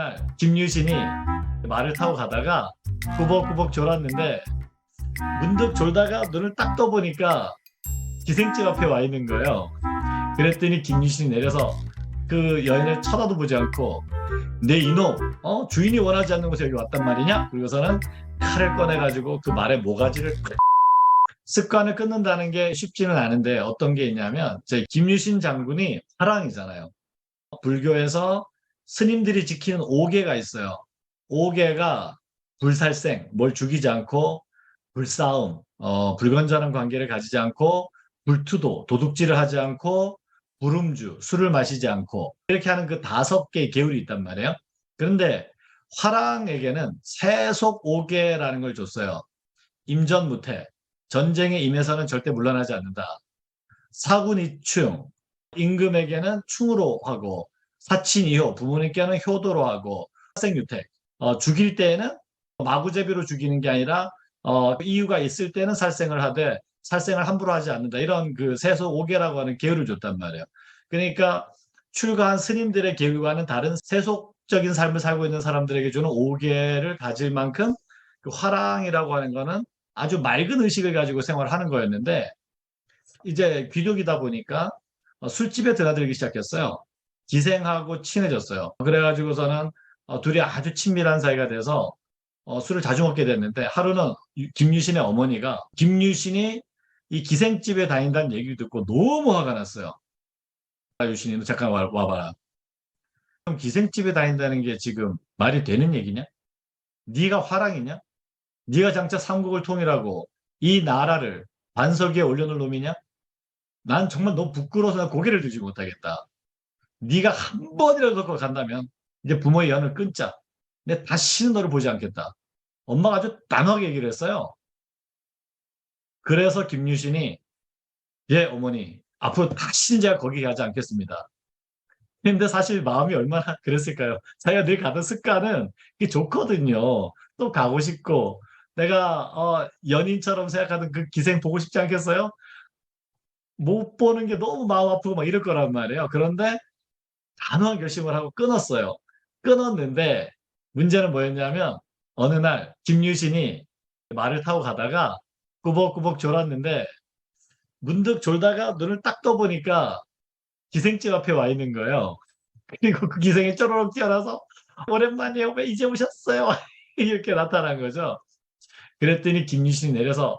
날 김유신이 말을 타고 가다가 꾸벅꾸벅 졸았는데 문득 졸다가 눈을 딱 떠보니까 기생집 앞에 와 있는 거예요. 그랬더니 김유신이 내려서 그 여인을 쳐다도 보지 않고 내 이놈 어 주인이 원하지 않는 곳에 여기 왔단 말이냐? 그리고서는 칼을 꺼내가지고 그 말의 모가지를 습관을 끊는다는 게 쉽지는 않은데 어떤 게 있냐면 제 김유신 장군이 사랑이잖아요. 불교에서 스님들이 지키는 5개가 있어요. 5개가 불살생, 뭘 죽이지 않고 불싸움, 어, 불건전한 관계를 가지지 않고 불투도, 도둑질을 하지 않고 불음주, 술을 마시지 않고 이렇게 하는 그 다섯 개의 계율이 있단 말이에요. 그런데 화랑에게는 세속 5개라는 걸 줬어요. 임전무태, 전쟁에 임해서는 절대 물러나지 않는다. 사군이 충, 임금에게는 충으로 하고 사친 이효, 부모님께는 효도로 하고 학생유택, 어, 죽일 때에는 마구제비로 죽이는 게 아니라 어, 이유가 있을 때는 살생을 하되 살생을 함부로 하지 않는다. 이런 그 세속 5개라고 하는 계율을 줬단 말이에요. 그러니까 출가한 스님들의 계율과는 다른 세속적인 삶을 살고 있는 사람들에게 주는 5개를 가질 만큼 그 화랑이라고 하는 거는 아주 맑은 의식을 가지고 생활하는 거였는데 이제 귀족이다 보니까 어, 술집에 드나들기 시작했어요. 기생하고 친해졌어요. 그래가지고서는 어, 둘이 아주 친밀한 사이가 돼서 어, 술을 자주 먹게 됐는데 하루는 유- 김유신의 어머니가 김유신이 이 기생집에 다닌다는 얘기를 듣고 너무 화가 났어요. 아, 유신이 너 잠깐 와, 와봐라. 그럼 기생집에 다닌다는 게 지금 말이 되는 얘기냐? 네가 화랑이냐? 네가 장차 삼국을 통일하고 이 나라를 반석에 올려놓을 놈이냐? 난 정말 너무 부끄러워서 난 고개를 들지 못하겠다. 네가 한 번이라도 더 간다면 이제 부모의 연을 끊자. 내 다시는 너를 보지 않겠다. 엄마가 아주 단호하게 얘기를 했어요. 그래서 김유신이 예 어머니 앞으로 다시는 제가 거기 가지 않겠습니다. 근데 사실 마음이 얼마나 그랬을까요? 자기가 늘 가던 습관은 그게 좋거든요. 또 가고 싶고 내가 어, 연인처럼 생각하던 그 기생 보고 싶지 않겠어요? 못 보는 게 너무 마음 아프고 막 이럴 거란 말이에요. 그런데 단호한 결심을 하고 끊었어요. 끊었는데 문제는 뭐였냐면 어느 날 김유신이 말을 타고 가다가 꾸벅꾸벅 졸았는데 문득 졸다가 눈을 딱 떠보니까 기생집 앞에 와 있는 거예요. 그리고 그 기생이 쪼르륵 뛰어나서 오랜만이에요. 왜 이제 오셨어요? 이렇게 나타난 거죠. 그랬더니 김유신이 내려서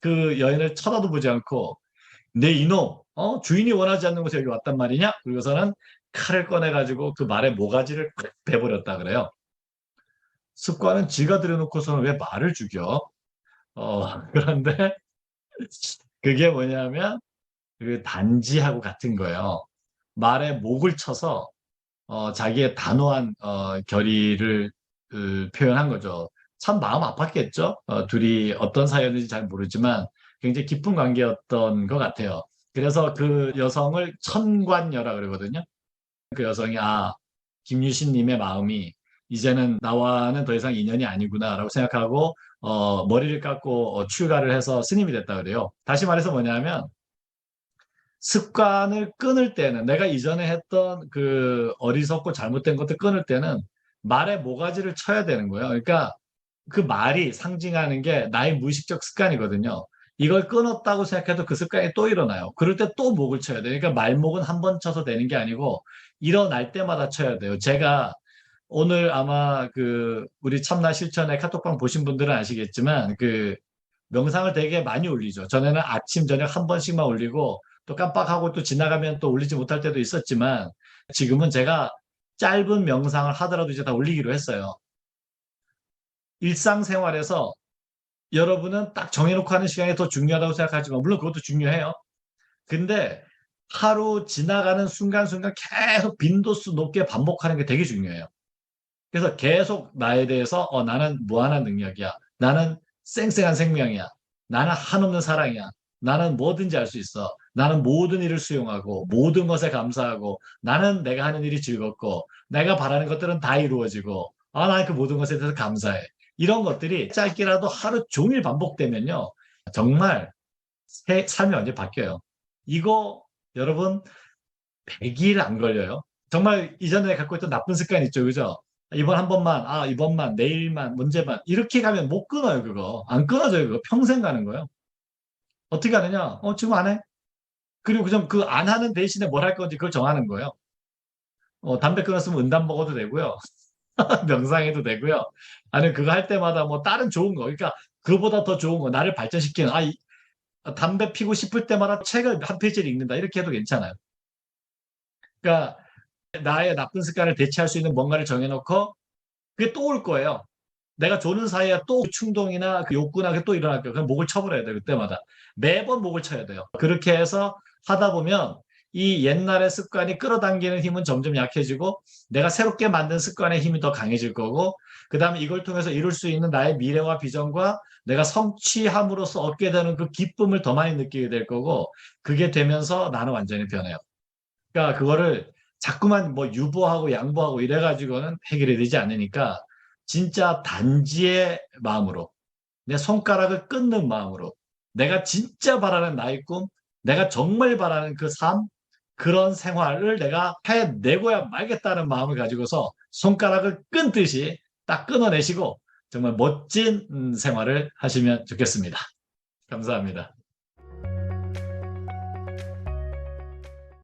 그 여인을 쳐다도 보지 않고 내 이놈 어? 주인이 원하지 않는 곳에 여기 왔단 말이냐? 그리고서는 칼을 꺼내가지고 그 말의 모가지를 콱 베버렸다 그래요. 습관은 지가 들여놓고서는 왜 말을 죽여? 어, 그런데 그게 뭐냐면 그 단지하고 같은 거예요. 말에 목을 쳐서 어, 자기의 단호한 어, 결의를 그, 표현한 거죠. 참 마음 아팠겠죠. 어, 둘이 어떤 사이였는지 잘 모르지만 굉장히 깊은 관계였던 것 같아요. 그래서 그 여성을 천관녀라 그러거든요. 그 여성이 아 김유신님의 마음이 이제는 나와는 더 이상 인연이 아니구나라고 생각하고 어, 머리를 깎고 어, 출가를 해서 스님이 됐다 그래요. 다시 말해서 뭐냐면 습관을 끊을 때는 내가 이전에 했던 그 어리석고 잘못된 것들 끊을 때는 말에 모가지를 쳐야 되는 거예요. 그러니까 그 말이 상징하는 게 나의 무의식적 습관이거든요. 이걸 끊었다고 생각해도 그 습관이 또 일어나요. 그럴 때 또 목을 쳐야 돼요. 그러니까 말목은 한 번 쳐서 되는 게 아니고 일어날 때마다 쳐야 돼요. 제가 오늘 아마 그 우리 참나 실천의 카톡방 보신 분들은 아시겠지만 그 명상을 되게 많이 올리죠. 전에는 아침 저녁 한 번씩만 올리고 또 깜빡하고 또 지나가면 또 올리지 못할 때도 있었지만 지금은 제가 짧은 명상을 하더라도 이제 다 올리기로 했어요. 일상생활에서 여러분은 딱 정해놓고 하는 시간이 더 중요하다고 생각하지만 물론 그것도 중요해요. 근데 하루 지나가는 순간순간 계속 빈도수 높게 반복하는 게 되게 중요해요. 그래서 계속 나에 대해서 어, 나는 무한한 능력이야. 나는 쌩쌩한 생명이야. 나는 한없는 사랑이야. 나는 뭐든지 할수 있어. 나는 모든 일을 수용하고 모든 것에 감사하고 나는 내가 하는 일이 즐겁고 내가 바라는 것들은 다 이루어지고 아, 나는 그 모든 것에 대해서 감사해. 이런 것들이 짧게라도 하루 종일 반복되면요. 정말 새- 삶이 완전히 바뀌어요. 이거 여러분 100일 안 걸려요. 정말 이전에 갖고 있던 나쁜 습관 있죠. 그죠? 이번 한 번만, 아, 이번만, 내일만, 문제만. 이렇게 가면 못 끊어요, 그거. 안 끊어져요, 그거. 평생 가는 거예요. 어떻게 하느냐? 어, 지금 안 해? 그리고 그냥 그안 하는 대신에 뭘 할 건지 그걸 정하는 거예요. 어, 담배 끊었으면 은담 먹어도 되고요. 명상해도 되고요. 아니면 그거 할 때마다 뭐 다른 좋은 거. 그러니까 그보다 더 좋은 거. 나를 발전시키는, 아, 이, 담배 피고 싶을 때마다 책을 한 페이지를 읽는다. 이렇게 해도 괜찮아요. 그러니까 나의 나쁜 습관을 대체할 수 있는 뭔가를 정해놓고 그게 또 올 거예요. 내가 조는 사이에 또 충동이나 그 욕구나 그게 또 일어날 거예요. 그럼 목을 쳐버려야 돼요. 그때마다. 매번 목을 쳐야 돼요. 그렇게 해서 하다 보면 이 옛날의 습관이 끌어당기는 힘은 점점 약해지고 내가 새롭게 만든 습관의 힘이 더 강해질 거고 그 다음에 이걸 통해서 이룰 수 있는 나의 미래와 비전과 내가 성취함으로써 얻게 되는 그 기쁨을 더 많이 느끼게 될 거고 그게 되면서 나는 완전히 변해요. 그러니까 그거를 자꾸만 뭐 유보하고 양보하고 이래가지고는 해결이 되지 않으니까 진짜 단지의 마음으로 내 손가락을 끊는 마음으로 내가 진짜 바라는 나의 꿈 내가 정말 바라는 그 삶 그런 생활을 내가 해내고야 말겠다는 마음을 가지고서 손가락을 끊듯이 딱 끊어내시고 정말 멋진 음, 생활을 하시면 좋겠습니다. 감사합니다.